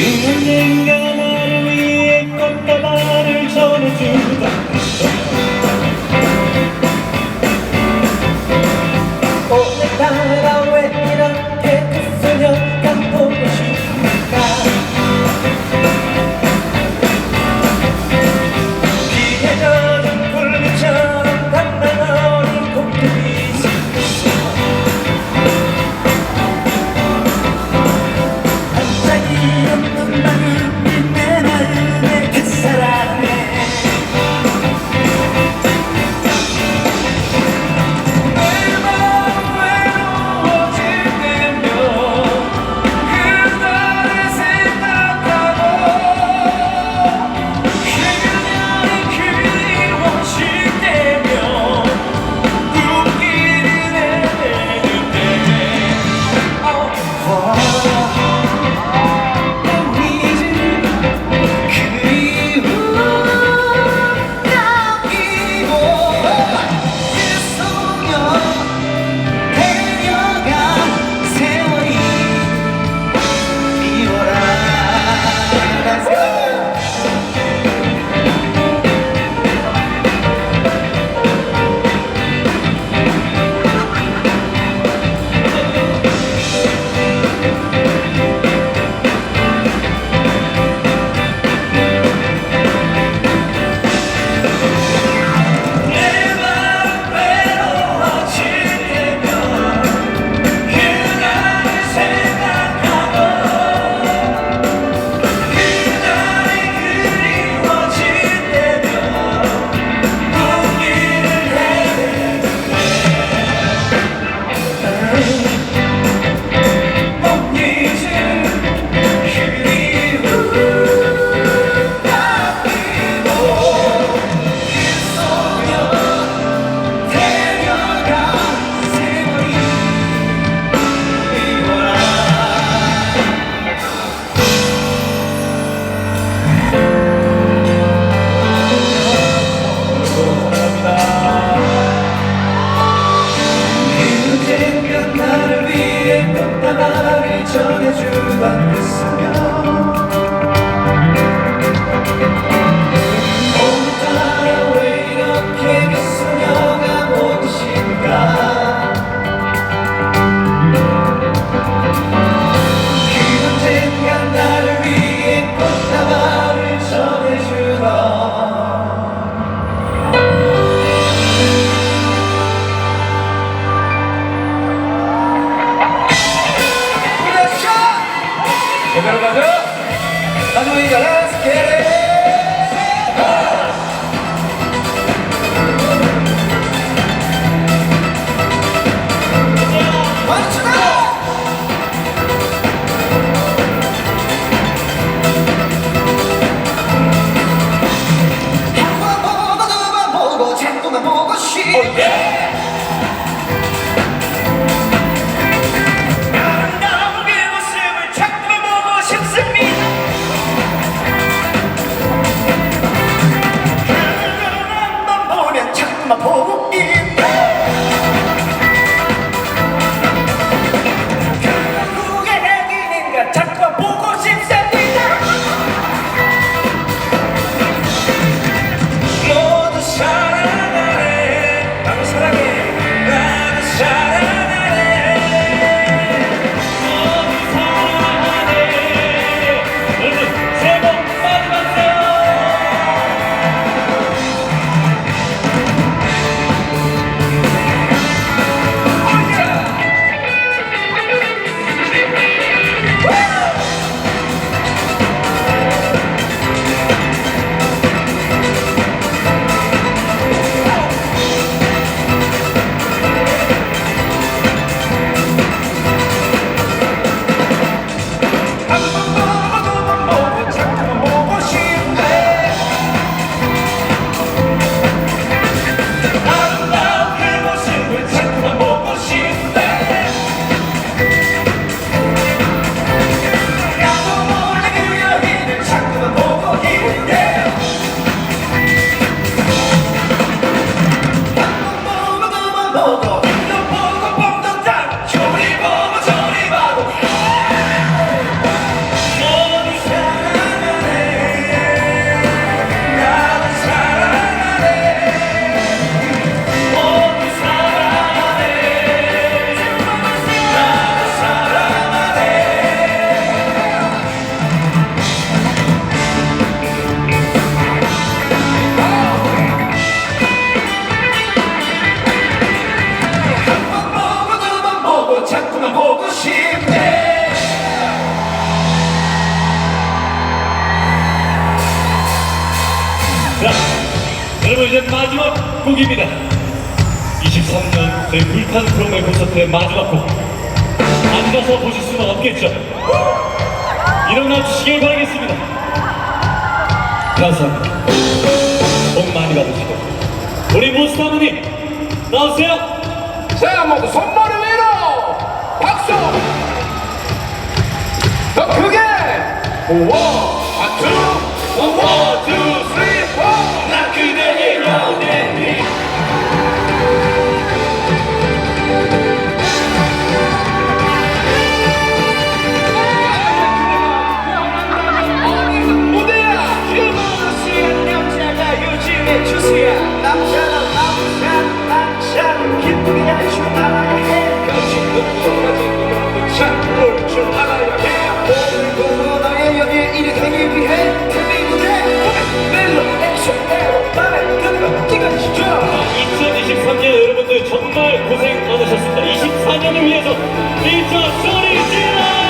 You. 제대로 가자. 나중에 가라. 이제 마지막 곡입니다. 23년 저희 불타는 프로그램 콘서트의 마지막 곡. 앉아서 보실 수는 없겠죠. 일어나 주시길 바라겠습니다. 감사합니다. 복 많이 받으시고 우리 모스타분이 나오세요. 자 모두 손머리 위로 박수 더 크게 원, 투, 원, 투, 정말 고생 많으셨습니다. 24년을 위해서 진짜 소리 질러!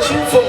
轻松